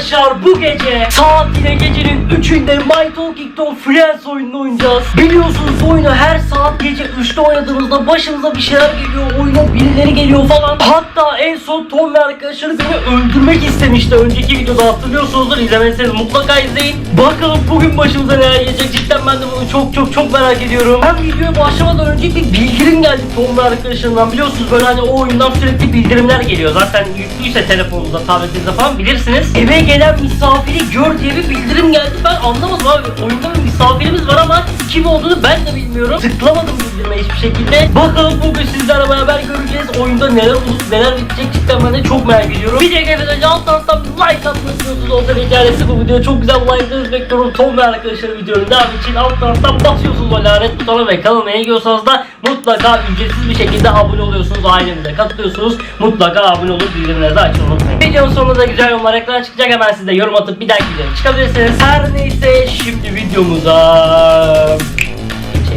Arkadaşlar bu gece saat yine gecenin 3'ünde My Talking Tom Friends oyununu oynayacağız. Biliyorsunuz oyunu her saat gece 3'te oynadığımızda başımıza bir şeyler geliyor. Oyuna birileri geliyor falan. Hatta en son Tom ve arkadaşları beni öldürmek istemişti. Önceki videoda hatırlıyorsunuzdur. İzlemediyseniz mutlaka izleyin. Bakalım bugün başımıza neler gelecek. Cidden ben de bunu çok çok çok merak ediyorum. Hem videoya başlamadan önce bir bildirim geldi Tom ve arkadaşlarından. Biliyorsunuz böyle hani o oyundan sürekli bildirimler geliyor. Zaten yüklüyse telefonunuzda, tabletinizde falan bilirsiniz. Eve gelen misafiri gör diye bir bildirim geldi. Ben anlamadım abi. Oyunda bir misafirimiz var ama kim olduğunu ben de bilmiyorum. Tıklamadım bildirime hiçbir şekilde. Bakalım bugün sizlerle beraber göreceğiz. Oyunda neler olup neler bitecek cidden ben de çok merak ediyorum. Videoya gelmeden önce alt taraftan bir like atmayı unutmuyorsunuz. Olsa hikayesi bu video çok güzel like'larınızı bekliyorum. Tom ve arkadaşları videonun devamı için alt taraftan basıyorsunuz o lanet butona ve kanalıma yeni geliyorsanız da mutlaka ücretsiz bir şekilde abone oluyorsunuz. Ailemize katılıyorsunuz. Mutlaka abone olup bildirimleri açın unutmayın. Videonun sonunda da güzel yorumlar ekran çıkacak. Hemen siz de yorum atıp bir dahaki videoya çıkabilirsiniz. Her neyse şimdi videomuza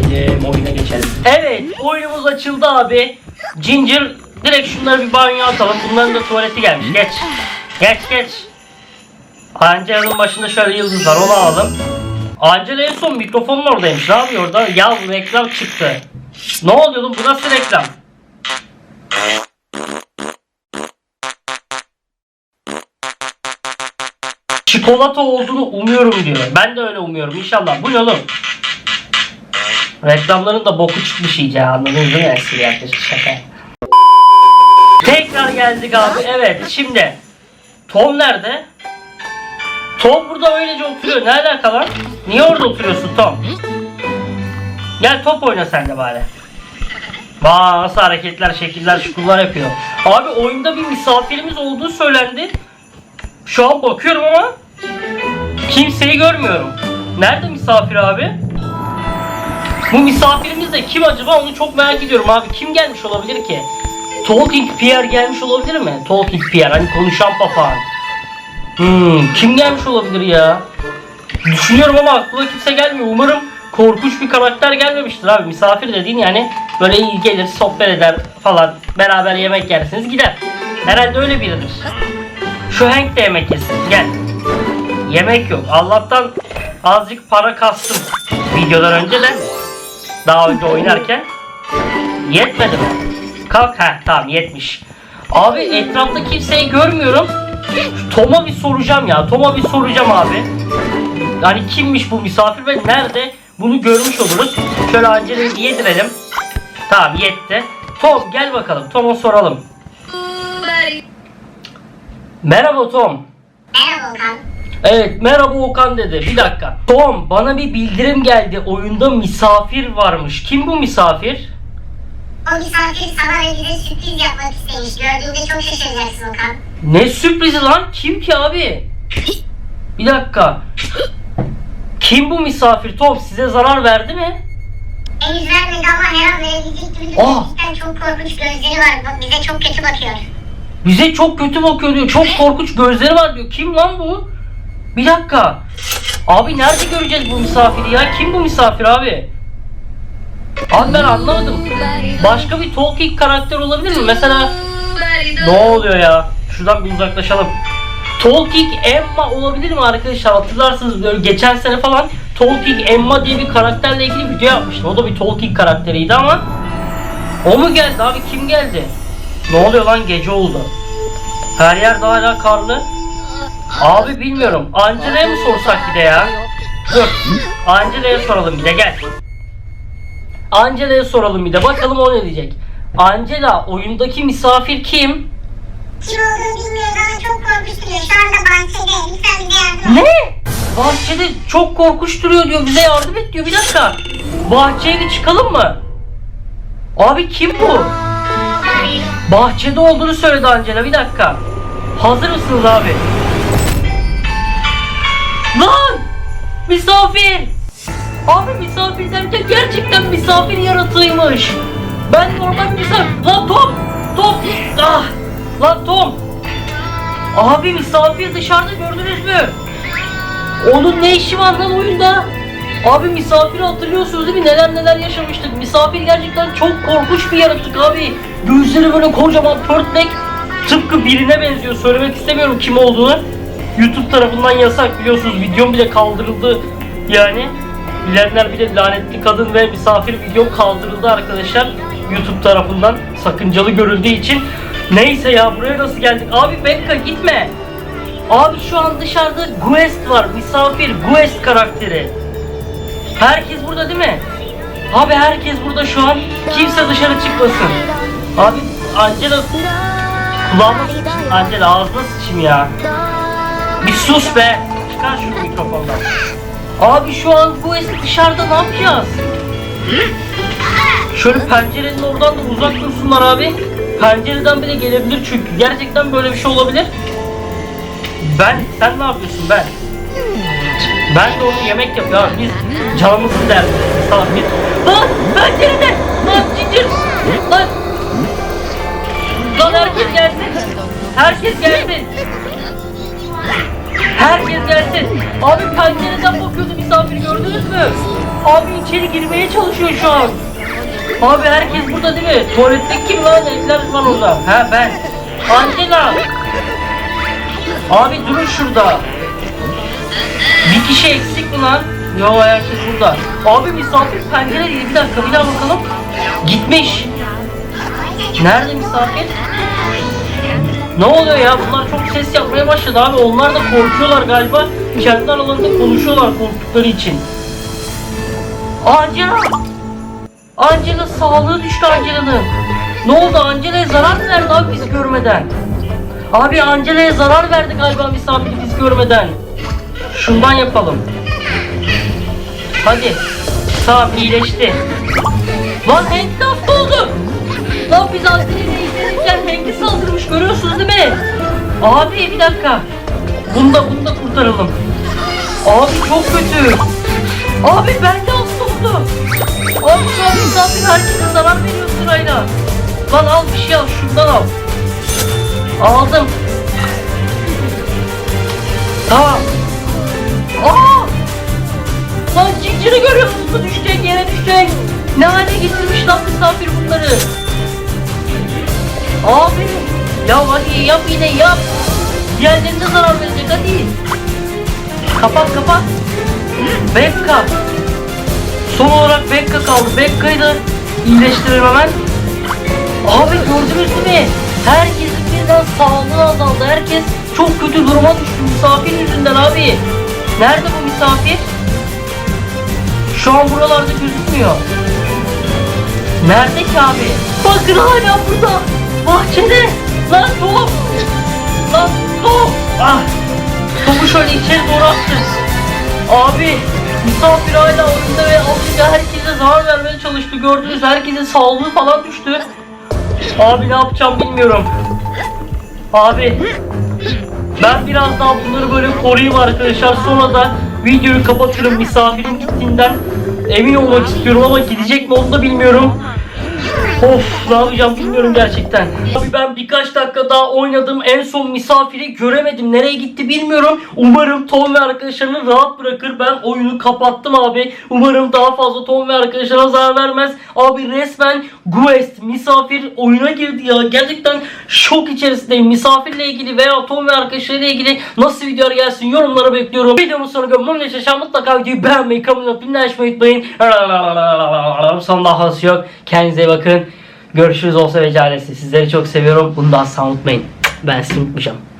geçelim. Oyuna geçelim. Evet oyunumuz açıldı abi. Ginger direkt şunları bir banyo atalım. Bunların da tuvaleti gelmiş. Geç. Geç geç. Angela'nın başında şöyle yıldız var. Onu alalım. Angela en son mikrofonun oradaymış. Ne yapıyor orada? Ya reklam çıktı. Ne oluyor oğlum? Bu nasıl reklam? Çikolata olduğunu umuyorum diyor. Ben de öyle umuyorum. İnşallah. Bu ne oğlum? Reklamların da boku çıkmış iyice. Anladınız değil mi? Espri yaklaşık şaka. Tekrar geldik abi. Evet şimdi. Tom nerede? Tom burada öylece oturuyor. Ne alaka lan? Niye orada oturuyorsun Tom? Gel top oyna sen de bari. Vaa nasıl hareketler, şekiller, şukullar yapıyor. Abi oyunda bir misafirimiz olduğu söylendi. Şu an bakıyorum ama kimseyi görmüyorum. Nerede misafir abi? Bu misafirimiz de kim acaba onu çok merak ediyorum abi. Kim gelmiş olabilir ki? Talking Pierre gelmiş olabilir mi? Talking Pierre hani konuşan papağan. Hmm, kim gelmiş olabilir ya? Düşünüyorum ama aklıma kimse gelmiyor. Umarım korkunç bir karakter gelmemiştir abi. Misafir dediğin yani böyle iyi gelir, sohbet eder falan. Beraber yemek yersiniz gider. Herhalde öyle biridir. Şu Hank de yemek yesin. Gel. Yemek yok. Allah'tan azıcık para kastım. Videodan önce de daha önce oynarken yetmedi mi? Kalk ha tamam yetmiş. Abi etrafta kimseyi görmüyorum. Tom'a bir soracağım ya. Tom'a bir soracağım abi. Hani kimmiş bu misafir ve nerede? Bunu görmüş oluruz. Şöyle Angela'yı bir yedirelim. Tamam yetti. Tom gel bakalım. Tom'a soralım. Merhaba Tom. Merhaba Okan. Evet merhaba Okan dedi. Bir dakika. Tom bana bir bildirim geldi. Oyunda misafir varmış. Kim bu misafir? O misafir sana ve bize sürpriz yapmak istemiş. Gördüğünde çok şaşıracaksın Okan. Ne sürprizi lan? Kim ki abi? Bir dakika. Kim bu misafir Tom? Size zarar verdi mi? Henüz vermedi ama her an verebilecek gibi Aa. gerçekten çok korkunç gözleri var. Bak bize çok kötü bakıyor. Bize çok kötü bakıyor diyor. Çok korkunç gözleri var diyor. Kim lan bu? Bir dakika. Abi nerede göreceğiz bu misafiri ya? Kim bu misafir abi? Abi ben anlamadım. Başka bir talking karakter olabilir mi? Mesela ne oluyor ya? Şuradan bir uzaklaşalım. Talking Emma olabilir mi arkadaşlar? Hatırlarsınız böyle geçen sene falan Talking Emma diye bir karakterle ilgili video yapmıştım. O da bir Talking karakteriydi ama o mu geldi abi? Kim geldi? Ne oluyor lan gece oldu. Her yer daha hala karlı. Abi bilmiyorum. Angela'ya mı sorsak bir de ya? Dur. Angela'ya soralım bir de gel. Angela'ya soralım bir de. Bakalım o ne diyecek. Angela oyundaki misafir kim? Kim olduğunu bilmiyoruz ama çok korkunç duruyor. Şu anda bahçede. Lütfen yardım. Ne? Bahçede çok duruyor diyor. Bize yardım et diyor. Bir dakika. Bahçeye bir çıkalım mı? Abi kim bu? Bahçede olduğunu söyledi Angela. Bir dakika. Hazır mısınız abi? Lan! Misafir! Abi misafir derken gerçekten misafir yaratığıymış. Ben normal misafir... Lan Tom! Tom! Ah! Lan Tom! Abi misafir dışarıda gördünüz mü? Onun ne işi var lan oyunda? Abi misafiri hatırlıyorsunuz değil mi? Neler neler yaşamıştık. Misafir gerçekten çok korkunç bir yaratık abi. Gözleri böyle kocaman pörtlek. Tıpkı birine benziyor. Söylemek istemiyorum kim olduğunu. YouTube tarafından yasak biliyorsunuz videom bile kaldırıldı yani. Bilenler bile lanetli kadın ve misafir videom kaldırıldı arkadaşlar. YouTube tarafından sakıncalı görüldüğü için. Neyse ya buraya nasıl geldik? Abi Bekka gitme. Abi şu an dışarıda Guest var. Misafir Guest karakteri. Herkes burada değil mi? Abi herkes burada şu an. Kimse dışarı çıkmasın. Abi Angela kulağıma sıçayım. Angela ağzına sıçayım ya. Bir sus be. Çıkar şu mikrofondan. Abi şu an bu eski dışarıda ne yapacağız? Şöyle pencerenin oradan da uzak dursunlar abi. Pencereden bile gelebilir çünkü. Gerçekten böyle bir şey olabilir. Ben, sen ne yapıyorsun ben? Ben de onu yemek yapıyor abi. Biz canımızı derdik. Tamam biz. Lan pencerede! Lan cincir! Lan! Lan herkes gelsin! Herkes gelsin! Herkes gelsin! Abi pencereden bakıyordu misafir gördünüz mü? Abi içeri girmeye çalışıyor şu an. Abi herkes burada değil mi? Tuvalette kim lan? Eller var orada. Ha ben. Angela! Abi durun şurada. Bir kişi eksik mi lan? Yo herkes burada. Abi misafir pencere değil. Bir dakika bir daha bakalım. Gitmiş. Nerede misafir? Ne oluyor ya? Bunlar çok ses yapmaya başladı abi. Onlar da korkuyorlar galiba. Kendi aralarında konuşuyorlar korktukları için. Angela! Angela sağlığı düştü Angela'nın. Ne oldu? Angela'ya zarar mı verdi abi bizi görmeden? Abi Angela'ya zarar verdi galiba misafir bizi görmeden. Şundan yapalım. Hadi. Tamam iyileşti. Lan Hank hasta oldu. Lan biz Angela'yı izlerken Hank'i saldırmış görüyorsunuz değil mi? Abi bir dakika. Bunu da bunu da kurtaralım. Abi çok kötü. Abi ben de oldum. Abi şu an misafir herkese zarar veriyor sırayla. Lan al bir şey al şundan al. Aldım. Tamam. Aa! Lan cinciri görüyor musun? Düşecek yere düşecek. Ne hale getirmiş lan misafir bunları. Abi. Ya hadi yap yine yap. Diğerlerine zarar verecek hadi. Kapat kapat. Bekka. Son olarak Bekka kaldı. Bekka'yı da iyileştirelim hemen. Abi gördünüz mi? Herkesin birden sağlığı azaldı. Herkes çok kötü duruma düştü misafir yüzünden abi. Nerede bu misafir? Şu an buralarda gözükmüyor. Nerede ki abi? Bakın hala burada. Bahçede. Lan top. Lan top. Ah. Topu şöyle içeri doğru attı. Abi misafir hala oyunda ve alınca herkese zarar vermeye çalıştı. Gördünüz herkesin sağlığı falan düştü. Abi ne yapacağım bilmiyorum. Abi ben biraz daha bunları böyle koruyayım arkadaşlar. Sonra da videoyu kapatırım. Misafirin gittiğinden emin olmak istiyorum ama gidecek mi onu da bilmiyorum. Of ne yapacağım bilmiyorum gerçekten. Abi ben birkaç dakika daha oynadım. En son misafiri göremedim. Nereye gitti bilmiyorum. Umarım Tom ve arkadaşlarını rahat bırakır. Ben oyunu kapattım abi. Umarım daha fazla Tom ve arkadaşlarına zarar vermez. Abi resmen Guest misafir oyuna girdi ya. Gerçekten şok içerisindeyim. Misafirle ilgili veya Tom ve arkadaşlarıyla ilgili nasıl videolar gelsin yorumlara bekliyorum. Videomun sonuna görmem yaşaşan mutlaka videoyu beğenmeyi, kanalıma abone açmayı unutmayın. Son daha yok. Kendinize bakın. Görüşürüz olsa ve Sizleri çok seviyorum. Bunu da asla unutmayın. Ben sizi unutmayacağım.